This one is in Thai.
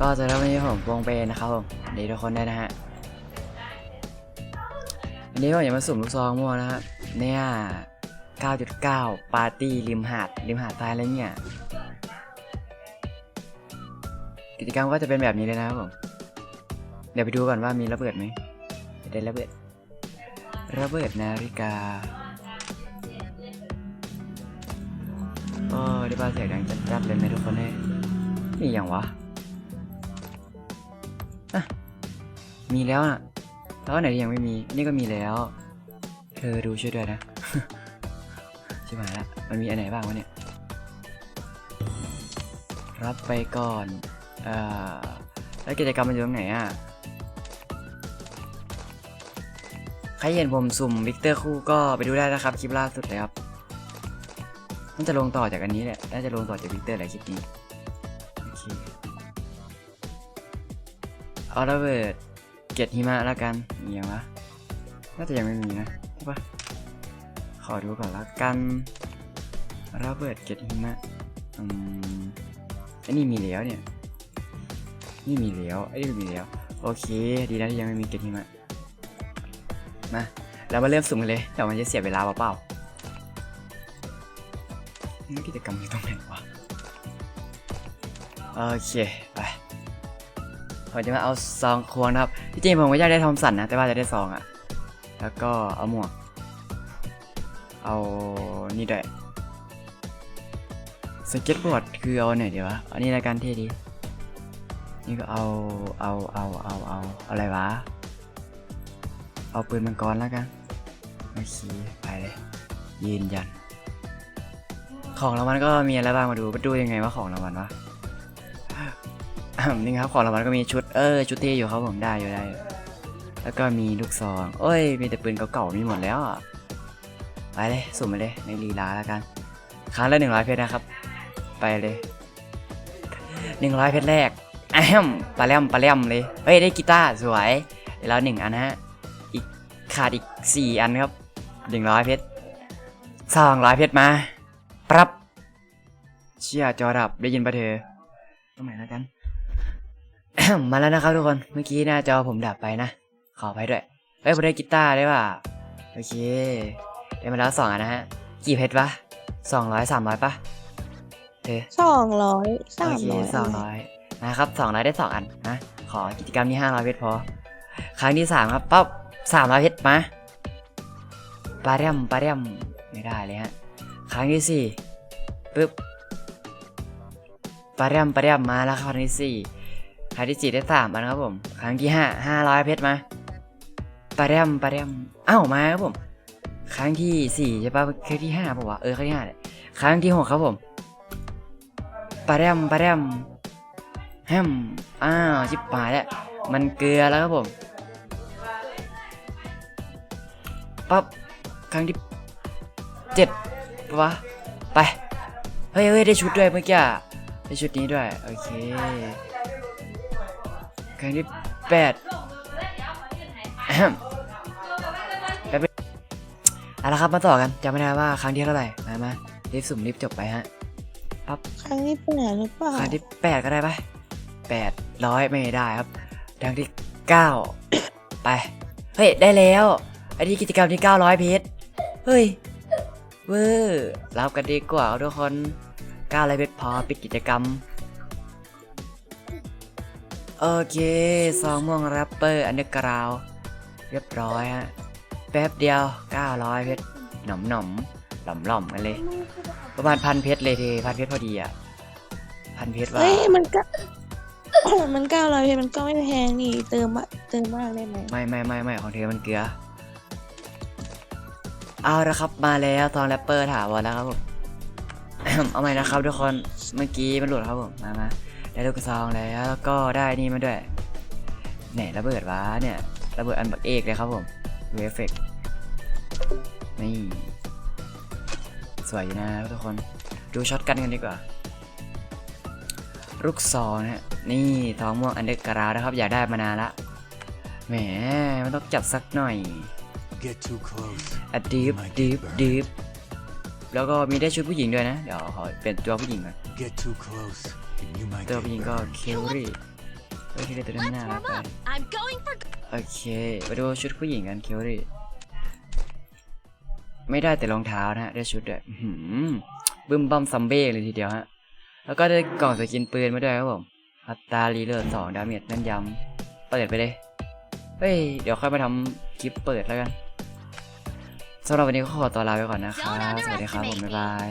ก็จะเริ่มวันนี้ผมวงเปนนะครับผมดีทุกคนได้วยนะฮะวันนี้ผมจะมาสุ่มลูกซองมั่วนะฮะเนี่ย 9.9 ปาร์ตี้ริมหาดริมหาดทรายอะไรเนี่ย กิจกรรมก็จะเป็นแบบนี้เลยนะครับผม เดี๋ยวไปดูก่อนว่ามีระเบิดไหมได้ระเบิด ระเบิดนาฬิกาโอ้ได้ปลาเสียงดังจัดๆเลยไหมทุกคนเนี่ยนี่อย่างวะ มีแล้วอะแล้วอันไหนยังไม่มี นี่ก็มีแล้ว เธอดูช่วยด้วยนะชิบหายละมันมีอันไหนบ้างวะเนี่ย รับไปก่อน เอ่อ แล้วกิจกรรมมันอยู่ตรงไหนอะ ใครเห็นผมสุ่มวิกเตอร์คู่ก็ไปดูได้นะครับ คลิปล่าสุดเลยครับน่าจะลงต่อจากอันนี้แหละ น่าจะลงต่อจากวิกเตอร์แหละคลิปนี้ โอเคเอาระเบิด ก็ดหิมะแล้วกันมีอย่างวะน่าจะยังไม่มีนะใช่ปะขอดูก่อนละกันระเบิดเก็ดหิมะอืมอันนี้มีแล้วเนี่ยนี่มีแล้วไอ้นี่มีแล้วโอเค ดีนะที่ยังไม่มีเก็ดหิมะมาเรามาเริ่มสุ่มกันเลยแต่มันจะเสียเวลาเปล่าๆนี่กิจกรรมอยู่ตรงไหนวะโอเคไป ผมจะมาเอาซองควงนะครับที่จริงผมก็อยากได้ทอมสันนะแต่ว่าจะได้ซองอะแล้วก็เอาหมวก เอานี่ด้วยสเก็ตบอร์ดคือเอาไหนดีวะอันนี้รายการเท่ดีนี่ก็เอาเอาเอาเอาเอาอะไรวะ เอาปืนมังกรแล้วกันโอเคไปเลยยืนยัน ของรางวัลก็มีอะไรบ้างมาดูมาดูยังไงว่าของรางวัลวะ นี่ครับของรางวัลก็มีชุดเออชุดเท่อยู่ครับผมได้อยู่ได้แล้วก็มีลูกซองเอ้ย มีแต่ปืนเก่าๆมีหมดแล้วไปเลยสุ่มไปเลยในลีลาแล้วกันครั้งละหนึ่งร้อยเพชรนะครับ ไปเลยหนึ่งร้อยเพชรแรกแอมปลาแรมปลาแรมเลยเฮ้ยได้กีตาร์สวยเดี๋ยวหนึ่งอันฮะอีกขาดอีกสี่อันครับหนึ่งร้อยเพชรสองร้อยเพชรมาปรับเชี่ยจอดับได้ยินปะเธอตรงไหนแล้วกัน มาแล้วนะครับทุกคน เมื่อกี้หน้าจอผมดับไปนะ ขอไปด้วยเฮ้ยผมได้กีตาร์ได้ป่ะ โอเค ได้มาแล้วสองอันนะฮะ กี่เพชรปะสองร้อยสามร้อยปะเธอสองร้อยสาโอมเคร้อยสองร้อยนะครับสองร้อยได้สองอันนะ ขอกิจกรรมนี้ห้าร้อยเพชรพอ ครั้งที่สามครับปั๊บสามร้อยเพชรมาปลาเรียมปลาเรียมไม่ได้เลยฮะ ครั้งที่สี่ปึ๊บปลาเรียมปลาเรียมมาแล้วครั้งที่สี่ค รั้งที่สี่ได้สามอันครับผม ครั้งที่ห้าห้าร้อยเพชรมาปลาเรียมปลาเรียมอ้าวมาครับผม ครั้งที่สี่ใช่ปะครั้งที่ห้าปะวะเออครั้งที่ห้าเลยครั้งที่หกครับผมปลาเรียมปลาเรียมแฮมอ้าวชิบหายแล้วมันเกลือแล้วครับผมปั๊บครั้งที่เจ็ดปะวะไปเฮ้ยเฮ้ยได้ชุดด้วยเมื่อกี้ได้ชุดนี้ด้วย โอเค ครั้งที่แปดแอมแป๊บนึงเอาละครับมาต่อกันจำไม่ได้ว่าครั้งที่เท่าไหร่มามารีบสุ่มรีบจบไปฮะปั๊บครั้งที่แปดหรือเปล่าครั้งที่แปดก็ได้ปะแปดร้อยไม่ได้ครับครั้งที่เก้าไปเฮ้ยได้แล้วไอ้ที่กิจกรรมที่เก้าร้อยเพชรเฮ้ยเวอร์รับกันดีกว่าทุกคนเก้าร้อยเพชรพอปิดกิจกรรม โอเคซองม่วงแรปเปอร์อันเดอร์กราวเรียบร้อยฮะ แป๊บเดียว 900 เพชรหน่อมหน่อมหล่อมหล่อมๆกันเลย ประมาณพันเพชรเลยทีพันเพชรพอดีอะพันเพชรว่าเฮ้ยมันก็ มันเก้าร้อยเพชรมันก็ไม่แพงนี่เติมมาเติมมากได้ไหมไม่ไม่ไม่ไม่ของเธอมันเกลือ เอาละครับมาแล้วตอนแรปเปอร์ถามวันแล้วครับผม เอาใหม่นะครับทุกคนเมื่อกี้มันหลุดครับผมมามา ได้ลูกซองแล้วแล้วก็ได้นี่มาด้วยไหนระเบิดวะเนี่ยระเบิดอันบักเอกเลยครับผมเวฟเฟกนี่สวยอยู่นะทุกคนดูช็อตกันกันดีกว่า ลูกซองนะฮะนี่ทองม่วงอันเดอร์กราวนะครับ อยากได้มานานละแหมมันต้องจัดสักหน่อย Get too close. อะดีฟดีฟดีฟแล้วก็มีได้ชุดผู้หญิงด้วยนะ เดี๋ยวขอเปลี่ยนตัวผู้หญิงก่อน Get too close, and you might ตัว get ผู้หญิงก็ burned. เคลรี่เฮ้ยที่ได้ตัวนั้น Let's น่ารัก warm ไป up. I'm going for โอเคไปดูชุดผู้หญิงกันเคียวดิไม่ได้แต่รองเท้านะฮะได้ชุดด้วยอื้อหือบึ้มบั้มซัมเบ้เลยทีเดียวฮะแล้วก็ได้กล่องสกินปืนมาด้วยครับผมอัตรารีเลือดสองดาเมจแม่นยำเปิดไปเลยเฮ้ยเดี๋ยวค่อยมาทำคลิปเปิดแล้วกันสำหรับวันนี้ก็ขอตัวลาไปก่อนนะครับ สวัสดีครับผม บ๊ายบาย